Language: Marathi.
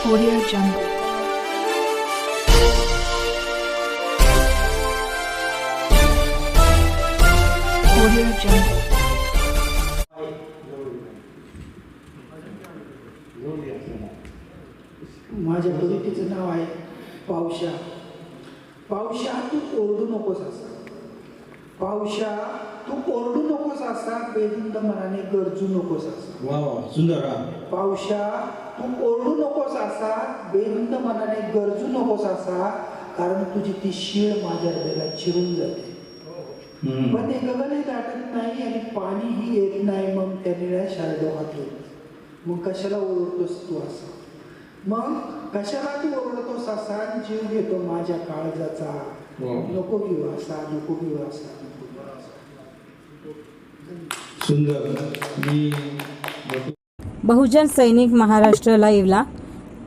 Audio Jungle. Audio Jungle. माझ्या कवितेचं नाव आहे पावशा. पावशा तू ओरडू नकोस असा. पावशा तू ओरडू नकोस असा. बेधुंद मनाने गरजू नकोस असा. वा वा सुंदर. पावशा तू ओरडू नकोस असा बेधुंद मनाने गरजू नकोस असा कारण तुझी ती शीळ माझ्या हृदयाला चिरून जाते. पण ते गगनही दाटत नाही आणि पाणीही येत नाही मग त्या निळ्या शारदोहात येत मग कशाला ओरडतोस तू असा? मग कशाला तू ओरडतोस असा? आणि जीव घेतो माझ्या काळजाचा. वा. नको घेऊ असा नको घेऊ असा नको घेऊ असा. सुंदर. मी बहुजन सैनिक महाराष्ट्र लाईव्हला